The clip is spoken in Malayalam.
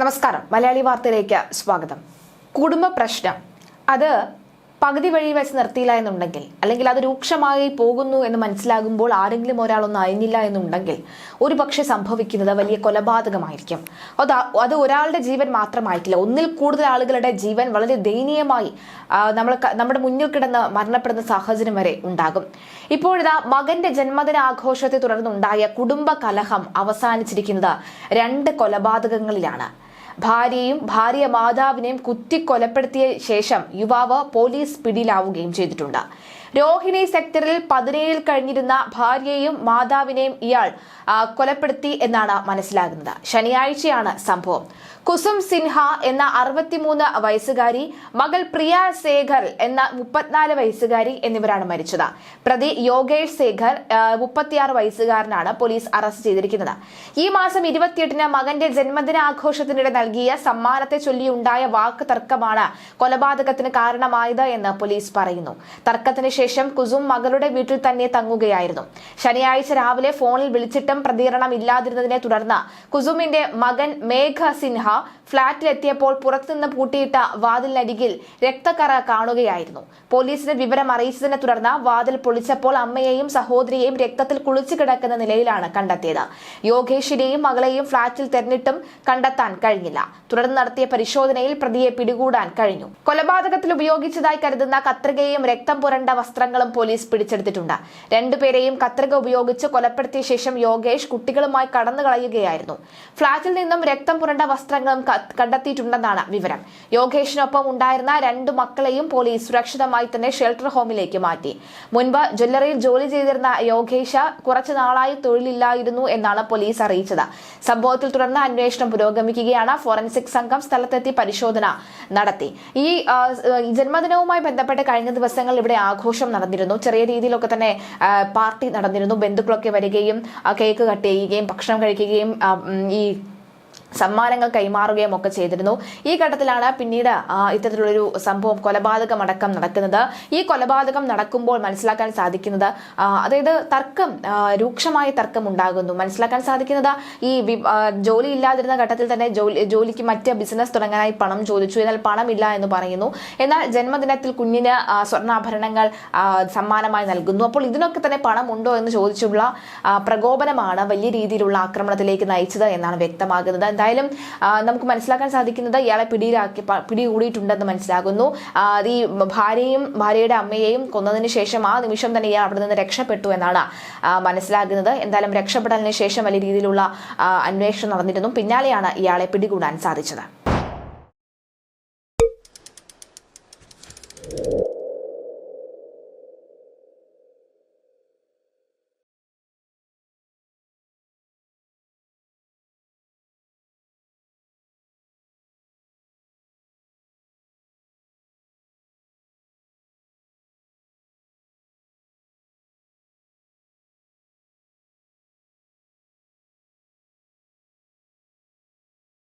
നമസ്കാരം. മലയാളി വാർത്തയിലേക്ക് സ്വാഗതം. കുടുംബ പ്രശ്നം. അത് പകുതി വഴി വെച്ച് നിർത്തിയില്ല എന്നുണ്ടെങ്കിൽ അല്ലെങ്കിൽ അത് രൂക്ഷമായി പോകുന്നു എന്ന് മനസ്സിലാകുമ്പോൾ ആരെങ്കിലും ഒരാളൊന്നും അയഞ്ഞില്ല എന്നുണ്ടെങ്കിൽ ഒരു പക്ഷെ സംഭവിക്കുന്നത് വലിയ കൊലപാതകമായിരിക്കും. അത് അത് ഒരാളുടെ ജീവൻ മാത്രമായിട്ടില്ല. ഒന്നിൽ കൂടുതൽ ആളുകളുടെ ജീവൻ വളരെ ദയനീയമായി നമ്മൾ നമ്മുടെ മുന്നിൽ കിടന്ന് മരണപ്പെടുന്ന സാഹചര്യം വരെ ഉണ്ടാകും. ഇപ്പോഴിതാ മകന്റെ ജന്മദിന ആഘോഷത്തെ തുടർന്നുണ്ടായ കുടുംബ കലഹം അവസാനിച്ചിരിക്കുന്നത് രണ്ട് കൊലപാതകങ്ങളിലാണ്. ഭാര്യയും ഭാര്യ മാതാവിനെയും കുത്തിക്കൊലപ്പെടുത്തിയ ശേഷം യുവാവ് പോലീസ് പിടിയിലാവുകയും ചെയ്തിട്ടുണ്ട്. രോഹിണി സെക്ടറിൽ പതിനേഴിൽ കഴിഞ്ഞിരുന്ന ഭാര്യയെയും മാതാവിനെയും ഇയാൾ കൊലപ്പെടുത്തി എന്നാണ് മനസ്സിലാകുന്നത്. ശനിയാഴ്ചയാണ് സംഭവം. കുസും സിൻഹ എന്ന അറുപത്തിമൂന്ന് വയസ്സുകാരി മകൾ പ്രിയ ശേഖർ എന്ന മുപ്പത്തിനാല് വയസ്സുകാരി എന്നിവരാണ് മരിച്ചത്. പ്രതി യോഗേഷ് ശേഖർ മുപ്പത്തിയാറ് വയസ്സുകാരനാണ് പോലീസ് അറസ്റ്റ് ചെയ്തിരിക്കുന്നത്. ഈ മാസം ഇരുപത്തിയെട്ടിന് മകന്റെ ജന്മദിനാഘോഷത്തിനിടെ നൽകിയ സമ്മാനത്തെ ചൊല്ലിയുണ്ടായ വാക്ക് തർക്കമാണ് കൊലപാതകത്തിന് കാരണമായത് എന്ന് പോലീസ് പറയുന്നു. തർക്കത്തിന് ശേഷം കുസും മകളുടെ വീട്ടിൽ തന്നെ തങ്ങുകയായിരുന്നു. ശനിയാഴ്ച രാവിലെ ഫോണിൽ വിളിച്ചിട്ടും പ്രതികരണം ഇല്ലാതിരുന്നതിനെ തുടർന്ന് കുസുമിന്റെ മകൻ മേഘ സിൻഹ ഫ്ളാറ്റിലെത്തിയപ്പോൾ പുറത്തുനിന്ന് പൂട്ടിയിട്ട വാതിലിനരികിൽ രക്തക്കറ കാണുകയായിരുന്നു. പോലീസിന് വിവരം അറിയിച്ചതിനെ തുടർന്ന് വാതിൽ പൊളിച്ചപ്പോൾ അമ്മയെയും സഹോദരിയെയും രക്തത്തിൽ കുളിച്ചു കിടക്കുന്ന നിലയിലാണ് കണ്ടെത്തിയത്. യോഗേഷിനെയും മകളെയും ഫ്ളാറ്റിൽ തെരഞ്ഞിട്ടും കണ്ടെത്താൻ കഴിഞ്ഞില്ല. തുടർന്ന് നടത്തിയ പരിശോധനയിൽ പ്രതിയെ പിടികൂടാൻ കഴിഞ്ഞു. കൊലപാതകത്തിൽ ഉപയോഗിച്ചതായി കരുതുന്ന കത്രികയും രക്തം പുരണ്ട വസ്ത്രങ്ങളും പോലീസ് പിടിച്ചെടുത്തിട്ടുണ്ട്. രണ്ടുപേരെയും കത്രിക ഉപയോഗിച്ച് കൊലപ്പെടുത്തിയ ശേഷം യോഗേഷ് കുട്ടികളുമായി കടന്നു കളയുകയായിരുന്നു. ഫ്ളാറ്റിൽ നിന്നും രക്തം പുരണ്ട വസ്ത്രങ്ങളും കണ്ടെത്തിയിട്ടുണ്ടെന്നാണ് വിവരം. യോഗേഷിനൊപ്പം ഉണ്ടായിരുന്ന രണ്ടു മക്കളെയും പോലീസ് സുരക്ഷിതമായി തന്നെ ഷെൽട്ടർ ഹോമിലേക്ക് മാറ്റി. മുൻപ് ജ്വല്ലറിയിൽ ജോലി ചെയ്തിരുന്ന യോഗേഷ കുറച്ചു നാളായി തൊഴിലില്ലായിരുന്നു എന്നാണ് പോലീസ് അറിയിച്ചത്. സംഭവത്തിൽ തുടർന്ന് അന്വേഷണം പുരോഗമിക്കുകയാണ്. ഫോറൻസിക് സംഘം സ്ഥലത്തെത്തി പരിശോധന നടത്തി. ഈ ജന്മദിനവുമായി ബന്ധപ്പെട്ട് കഴിഞ്ഞ ദിവസങ്ങൾ ഇവിടെ ആഘോഷം നടന്നിരുന്നു. ചെറിയ രീതിയിലൊക്കെ തന്നെ പാർട്ടി നടന്നിരുന്നു. ബന്ധുക്കളൊക്കെ വരികയും കേക്ക് കട്ട് ചെയ്യുകയും ഭക്ഷണം കഴിക്കുകയും ഈ സമ്മാനങ്ങൾ കൈമാറുകയും ഒക്കെ ചെയ്തിരുന്നു. ഈ ഘട്ടത്തിലാണ് പിന്നീട് ഇത്തരത്തിലുള്ളൊരു സംഭവം കൊലപാതകം അടക്കം നടക്കുന്നത്. ഈ കൊലപാതകം നടക്കുമ്പോൾ മനസ്സിലാക്കാൻ സാധിക്കുന്നത് അതായത് തർക്കം രൂക്ഷമായ തർക്കം ഉണ്ടാകുന്നു. മനസ്സിലാക്കാൻ സാധിക്കുന്നത് ഈ ജോലി ഇല്ലാതിരുന്ന ഘട്ടത്തിൽ തന്നെ ജോലി ജോലിക്ക് മറ്റ് ബിസിനസ് തുടങ്ങാനായി പണം ചോദിച്ചു. എന്നാൽ പണമില്ല എന്ന് പറയുന്നു. എന്നാൽ ജന്മദിനത്തിൽ കുഞ്ഞിന് സ്വർണാഭരണങ്ങൾ സമ്മാനമായി നൽകുന്നു. അപ്പോൾ ഇതിനൊക്കെ തന്നെ പണം ഉണ്ടോ എന്ന് ചോദിച്ചുള്ള പ്രകോപനമാണ് വലിയ രീതിയിലുള്ള ആക്രമണത്തിലേക്ക് നയിച്ചത് എന്നാണ് വ്യക്തമാകുന്നത്. എന്തായാലും നമുക്ക് മനസ്സിലാക്കാൻ സാധിക്കുന്നത് ഇയാളെ പിടിയിലാക്കി പിടികൂടിയിട്ടുണ്ടെന്ന് മനസ്സിലാകുന്നു. ഈ ഭാര്യയും ഭാര്യയുടെ അമ്മയെയും കൊന്നതിന് ശേഷം ആ നിമിഷം തന്നെ ഇയാൾ അവിടെ നിന്ന് രക്ഷപ്പെട്ടു എന്നാണ് മനസ്സിലാകുന്നത്. എന്തായാലും രക്ഷപ്പെടലിന് ശേഷം വലിയ രീതിയിലുള്ള അന്വേഷണം നടന്നിരുന്നു. പിന്നാലെയാണ് ഇയാളെ പിടികൂടാൻ സാധിച്ചത്.